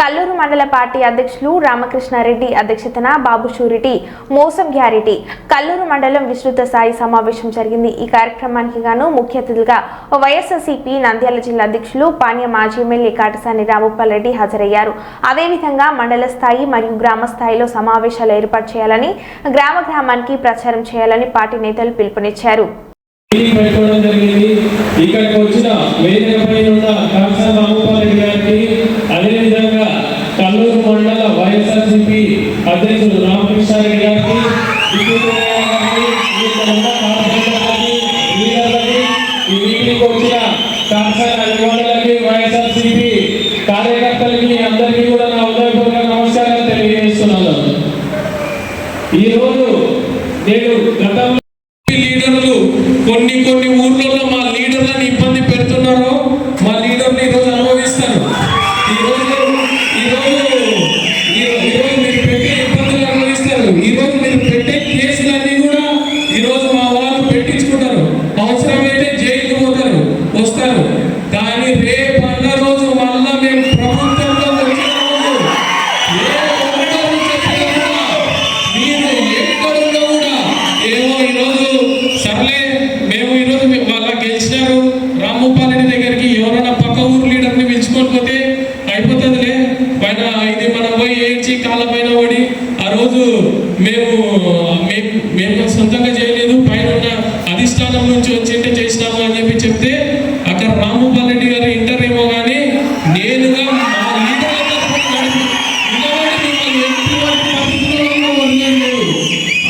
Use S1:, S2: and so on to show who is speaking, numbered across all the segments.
S1: కల్లూరు మండల పార్టీ అధ్యక్షులు రామకృష్ణారెడ్డి అధ్యక్షతన బాబు షూరిటీ మోసం గ్యారెటీ. కల్లూరు మండలం విస్తృత స్థాయి సమావేశం జరిగింది. ఈ కార్యక్రమానికి గాను ముఖ్య అతిథులుగా వైఎస్ఆర్సీపీ నంద్యాల జిల్లా అధ్యక్షులు పాణ్య మాజీ ఎమ్మెల్యే కాటసాని రామోపాల్ రెడ్డి హాజరయ్యారు. అదేవిధంగా మండల స్థాయి మరియు గ్రామ స్థాయిలో సమావేశాలు ఏర్పాటు చేయాలని గ్రామ గ్రామానికి ప్రచారం చేయాలని పార్టీ నేతలు పిలుపునిచ్చారు.
S2: మీటింగ్ పెట్టుకోవడం జరిగింది ఇక్కడికి వచ్చిన వేదిక పైన ఉన్న ఈరోజు నేను గతంలో మేము సొంతంగా చేయలేదు పైన ఉన్న అధిష్టానం నుంచి వచ్చింటే చేసినాము అని చెప్పి చెప్తే అక్కడ రామ్మోపాల్ రెడ్డి గారు ఇంటర్ ఏమో కానీ నేనుగా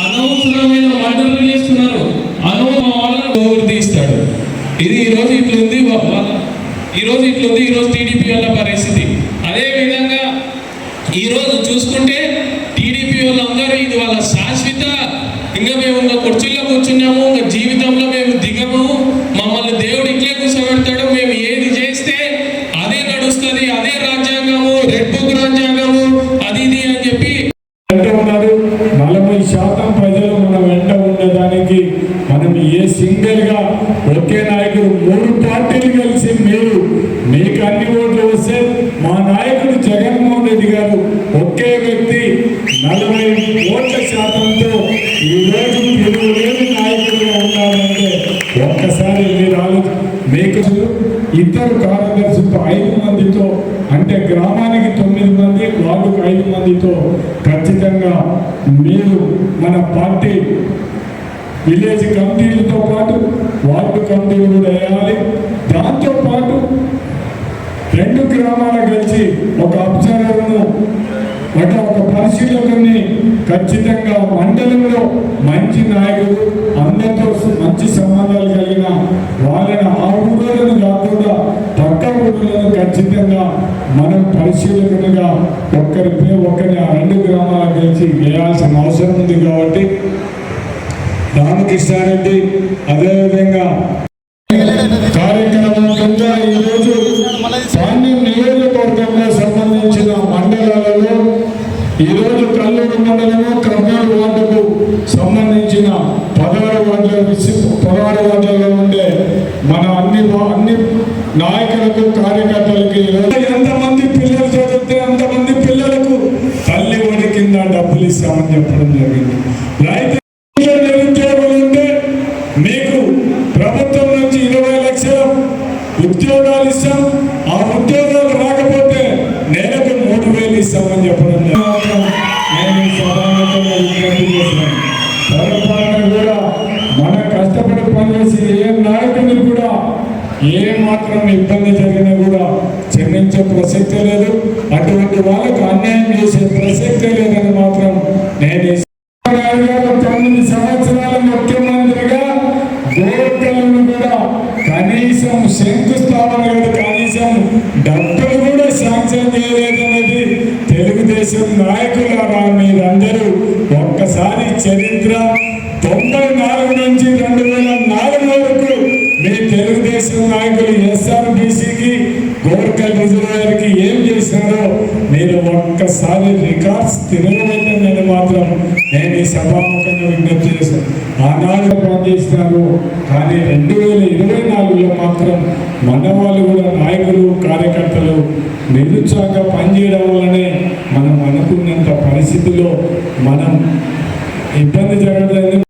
S2: అనవసరమైన మాటలు చేస్తున్నారు. అనవసరం తీస్తాడు. ఇది ఈరోజు ఇట్లుంది ఈరోజు ఈ రోజు ఇట్లుంది ఈరోజు టీడీపీ వల్ల పరిస్థితి. అదే విధంగా ఈ చూసుకుంటే టీడీపీ వాళ్ళందరూ ఇది వాళ్ళ శాశ్వత ఇంకా మేము ఇంకా కుర్చీలో కూర్చున్నాము ఇంకా జీవితంలో మేము దిగము. మమ్మల్ని దేవుడు ఇట్లే కూర్చోబెడతాడు. మేము ఏది చేస్తే అదే నడుస్తుంది అదే రాజ్యాంగము రెడ్ బుక్ రాజ్యాంగము అది ఇది అని చెప్పి
S3: ఉన్నారు నలభై శాతం ప్రజలు మన వెంట ఉండడానికి మనం ఏ సింగిల్గా ఒకే నాయకుడు మూడు పార్టీలు కలిసి మీరు ఇద్దరు కార్యదర్శులతో ఐదు మందితో అంటే గ్రామానికి తొమ్మిది మంది వార్డుకు ఐదు మందితో ఖచ్చితంగా మీరు మన పార్టీ విలేజ్ కమిటీలతో పాటు వార్డు కమిటీలు కూడా వేయాలి. దాంతో పాటు రెండు గ్రామాల కలిసి ఒక అబ్జర్వర్ను ఒక ఒక పరిశీలకుని ఖచ్చితంగా మండలంలో మంచి నాయకుడు అందరితో మంచి సంబంధాలు కలిగిన వాళ్ళని ఆ ఊళ్ళను కాకుండా పక్క ఊళ్ళను ఖచ్చితంగా మనం పరిశీలకునిగా ఒక్కరి ఒక్కరి ఆ రెండు గ్రామాలకు కలిసి వేయాల్సిన అవసరం ఉంది కాబట్టి రామకృష్ణారెడ్డి అదేవిధంగా కార్యక్రమం కింద ఈరోజు పాండ్యం నియోజకవర్గంలో ఈరోజు కల్లూరు మండలము కర్నూలు వార్డుకు సంబంధించిన పదహారు వార్డుల పదహారు వార్డులలో ఉండే మన అన్ని అన్ని నాయకులకు కార్యకర్తలకి ఎంతమంది పిల్లలు చదివితే అంతమంది పిల్లలకు తల్లి ఒడి కింద డబ్బులు ఇస్తామని చెప్పడం జరిగింది. రైతు ఏ నాయకుని కూడా ఏ మాత్రం ఇబ్బంది జరిగినా కూడా క్షమించే ప్రసక్తే లేదు. అటువంటి వాళ్ళకు అన్యాయం చేసే ప్రసక్తే లేదని మాత్రం నేను తొమ్మిది సంవత్సరాల ముఖ్యమంత్రిగా గోర్ఖలను కూడా కనీసం శంకుస్థాపన కనీసం డబ్బులు కూడా శాంక్షన్ చేయలేదనేది తెలుగుదేశం నాయకుల మీద అందరూ ఒక్కసారి చరిత్ర గోర్ఖల్ రిజర్వాయర్కి ఏం చేశారో మీరు ఒక్కసారి రికార్డ్స్ తిరగబెట్టండి మాత్రం నేను ఈ సభాముఖంగా విజ్ఞప్తి చేశాను. ఆనాడు పనిచేసినారు కానీ రెండు వేల ఇరవై నాలుగులో మాత్రం మన వాళ్ళు కూడా నాయకులు కార్యకర్తలు నిరుత్సాహంగా పనిచేయడం వల్లనే మనం అనుకున్నంత పరిస్థితిలో మనం ఇబ్బంది జరగలేదు